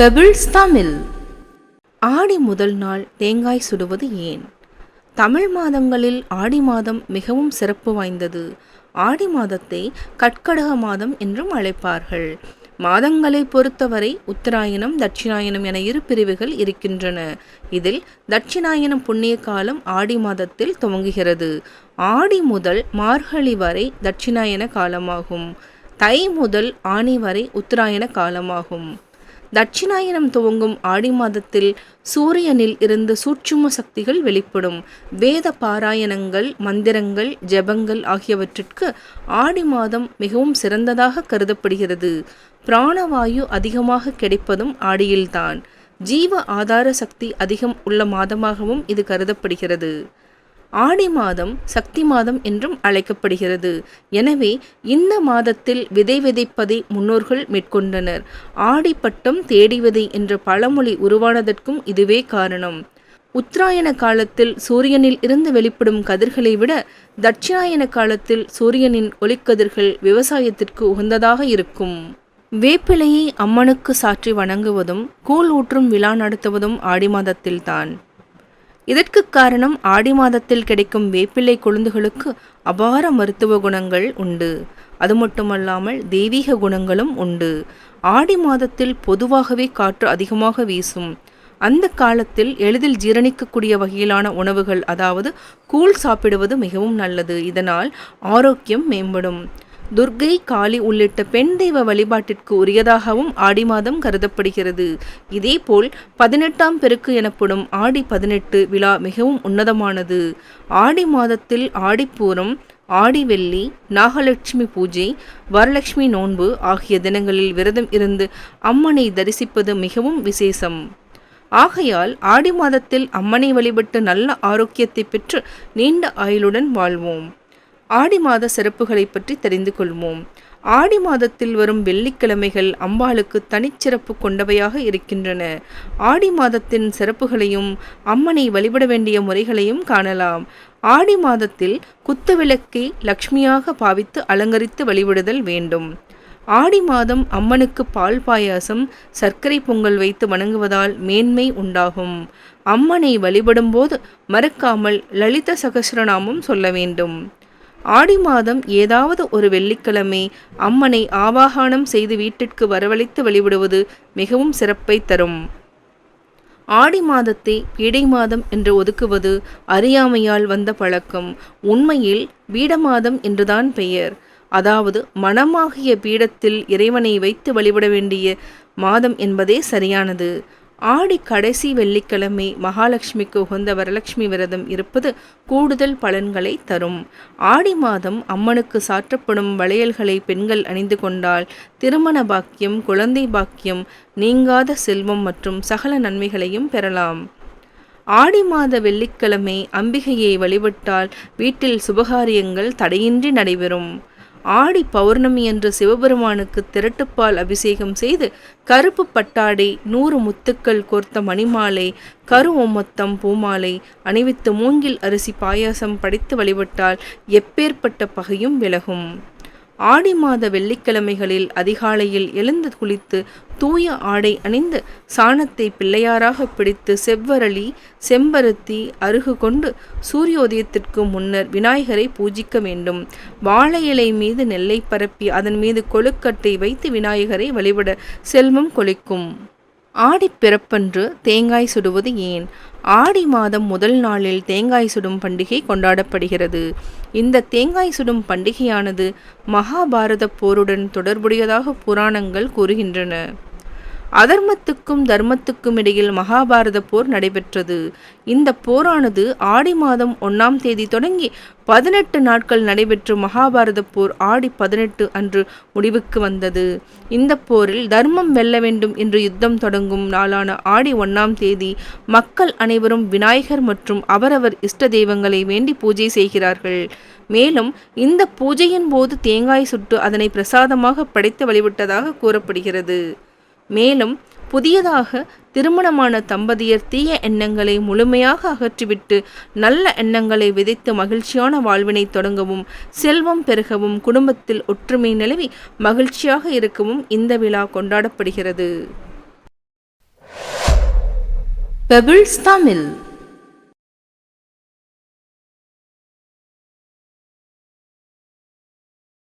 Pebbles Tamil ஆடி முதல் நாள் தேங்காய் சுடுவது ஏன்? தமிழ் மாதங்களில் ஆடி மாதம் மிகவும் சிறப்பு வாய்ந்தது. ஆடி மாதத்தை கட்கடக மாதம் என்றும் அழைப்பார்கள். மாதங்களை பொறுத்தவரை உத்தராயணம் தட்சிணாயனம் என இரு பிரிவுகள் இருக்கின்றன. இதில் தட்சிணாயனம் புண்ணிய காலம் ஆடி மாதத்தில் துவங்குகிறது. ஆடி முதல் மார்கழி வரை தட்சிணாயன காலமாகும். தை முதல் ஆணி வரை உத்தராயண காலமாகும். தட்சிணாயனம் துவங்கும் ஆடி மாதத்தில் சூரியனில் இருந்து சூட்சும சக்திகள் வெளிப்படும். வேத பாராயணங்கள் மந்திரங்கள் ஜெபங்கள் ஆகியவற்றிற்கு ஆடி மாதம் மிகவும் சிறந்ததாக கருதப்படுகிறது. பிராணவாயு அதிகமாக கிடைப்பதும் ஆடியில்தான். ஜீவ ஆதார சக்தி அதிகம் உள்ள மாதமாகவும் இது கருதப்படுகிறது. ஆடி மாதம் சக்தி மாதம் என்றும் அழைக்கப்படுகிறது. எனவே இந்த மாதத்தில் விதை விதைப்பதை முன்னோர்கள் மேற்கொண்டனர். ஆடி பட்டம் தேடி விதை என்ற பழமொழி உருவானதற்கும் இதுவே காரணம். உத்தராயண காலத்தில் சூரியனில் இருந்து வெளிப்படும் கதிர்களை விட தட்சிணாயன காலத்தில் சூரியனின் ஒளிக்கதிர்கள் விவசாயத்திற்கு உகந்ததாக இருக்கும். வேப்பிலையை அம்மனுக்கு சாற்றி வணங்குவதும் கூழ் ஊற்றும் விழா நடத்துவதும் ஆடி மாதத்தில்தான். இதற்கு காரணம் ஆடி மாதத்தில் கிடைக்கும் வேப்பிலை கொழுந்துகளுக்கு அபார மருத்துவ குணங்கள் உண்டு. அது மட்டுமல்லாமல் தெய்வீக குணங்களும் உண்டு. ஆடி மாதத்தில் பொதுவாகவே காற்று அதிகமாக வீசும். அந்த காலத்தில் எளிதில் ஜீரணிக்கக்கூடிய வகையிலான உணவுகள் அதாவது கூழ் சாப்பிடுவது மிகவும் நல்லது. இதனால் ஆரோக்கியம் மேம்படும். துர்கை காளி உள்ளிட்ட பெண் தெய்வ வழிபாட்டிற்கு உரியதாகவும் ஆடி மாதம் கருதப்படுகிறது. இதேபோல் பதினெட்டாம் பெருக்கு எனப்படும் ஆடி பதினெட்டு விழா மிகவும் உன்னதமானது. ஆடி மாதத்தில் ஆடிப்பூரம் ஆடி வெள்ளி நாகலட்சுமி பூஜை வரலட்சுமி நோன்பு ஆகிய தினங்களில் விரதம் இருந்து அம்மனை தரிசிப்பது மிகவும் விசேஷம். ஆகையால் ஆடி மாதத்தில் அம்மனை வழிபட்டு நல்ல ஆரோக்கியத்தை பெற்று நீண்ட ஆயுளுடன் வாழ்வோம். ஆடி மாத சிறப்புகளை பற்றி தெரிந்து கொள்வோம். ஆடி மாதத்தில் வரும் வெள்ளிக்கிழமைகள் அம்பாளுக்கு தனிச்சிறப்பு கொண்டவையாக இருக்கின்றன. ஆடி மாதத்தின் சிறப்புகளையும் அம்மனை வழிபட வேண்டிய முறைகளையும் காணலாம். ஆடி மாதத்தில் குத்துவிளக்கை லக்ஷ்மியாக பாவித்து அலங்கரித்து வழிபடுதல் வேண்டும். ஆடி மாதம் அம்மனுக்கு பால் பாயாசம் சர்க்கரை பொங்கல் வைத்து வணங்குவதால் மேன்மை உண்டாகும். அம்மனை வழிபடும்போது மறக்காமல் லலித சகசிரநாமம் சொல்ல வேண்டும். ஆடி மாதம் ஏதாவது ஒரு வெள்ளிக்கிழமை அம்மனை ஆவாகானம் செய்து வீட்டிற்கு வரவழைத்து வழிபடுவது மிகவும் சிறப்பை தரும். ஆடி மாதத்தை பீடை மாதம் என்று ஒதுக்குவது அறியாமையால் வந்த பழக்கம். உண்மையில் பீடமாதம் என்றுதான் பெயர். அதாவது மனமாகிய பீடத்தில் இறைவனை வைத்து வழிபட வேண்டிய மாதம் என்பதே சரியானது. ஆடி கடைசி வெள்ளிக்கிழமை மகாலட்சுமிக்கு உகந்த வரலட்சுமி விரதம் இருப்பது கூடுதல் பலன்களை தரும். ஆடி மாதம் அம்மனுக்கு சாற்றப்படும் வளையல்களை பெண்கள் அணிந்து கொண்டால் திருமண பாக்கியம் குழந்தை பாக்கியம் நீங்காத செல்வம் மற்றும் சகல நன்மைகளையும் பெறலாம். ஆடி மாத வெள்ளிக்கிழமை அம்பிகையை வழிபட்டால் வீட்டில் சுபகாரியங்கள் தடையின்றி நடைபெறும். ஆடி பௌர்ணமி என்று சிவபெருமானுக்கு திரட்டுப்பால் அபிஷேகம் செய்து கருப்பு பட்டாடை நூறு முத்துக்கள் கோர்த்த மணிமாலை கரு ஒம்மத்தம் பூமாலை அணிவித்து மூங்கில் அரிசி பாயாசம் படைத்து வழிபட்டால் எப்பேற்பட்ட பகையும் விலகும். ஆடி மாத வெள்ளிக்கிழமைகளில் அதிகாலையில் எழுந்து குளித்து தூய ஆடை அணிந்து சாணத்தை பிள்ளையாராக பிடித்து செவ்வரளி செம்பருத்தி அருகு கொண்டு சூரியோதயத்திற்கு முன்னர் விநாயகரை பூஜிக்க வேண்டும். வாழை இலை மீது நெல்லை பரப்பி அதன் மீது கொழுக்கட்டை வைத்து விநாயகரை வழிபட செல்வம் கொளிக்கும். ஆடிப்பிறப்பன்று தேங்காய் சுடுவது ஏன்? ஆடி மாதம் முதல் நாளில் தேங்காய் சுடும் பண்டிகை கொண்டாடப்படுகிறது. இந்த தேங்காய் சுடும் பண்டிகையானது மகாபாரத போருடன் தொடர்புடையதாக புராணங்கள் கூறுகின்றன. அதர்மத்துக்கும் தர்மத்துக்கும் இடையில் மகாபாரத போர் நடைபெற்றது. இந்த போரானது ஆடி மாதம் ஒன்றாம் தேதி தொடங்கி பதினெட்டு நாட்கள் நடைபெற்ற மகாபாரத போர் ஆடி பதினெட்டு அன்று முடிவுக்கு வந்தது. இந்த போரில் தர்மம் வெல்ல வேண்டும் என்று யுத்தம் தொடங்கும் நாளான ஆடி ஒன்றாம் தேதி மக்கள் அனைவரும் விநாயகர் மற்றும் அவரவர் இஷ்ட தெய்வங்களை வேண்டி பூஜை செய்கிறார்கள். மேலும் இந்த பூஜையின் போது தேங்காய் சுட்டு அதனை பிரசாதமாக படைத்து வழிபட்டதாக கூறப்படுகிறது. மேலும் புதியதாக திருமணமான தம்பதியர் தீய எண்ணங்களை முழுமையாக அகற்றிவிட்டு நல்ல எண்ணங்களை விதைத்து மகிழ்ச்சியான வாழ்வினை தொடங்கவும் செல்வம் பெருகவும் குடும்பத்தில் ஒற்றுமை நிலவி மகிழ்ச்சியாக இருக்கவும் இந்த விழா கொண்டாடப்படுகிறது. பெபிள்ஸ் தமிழ்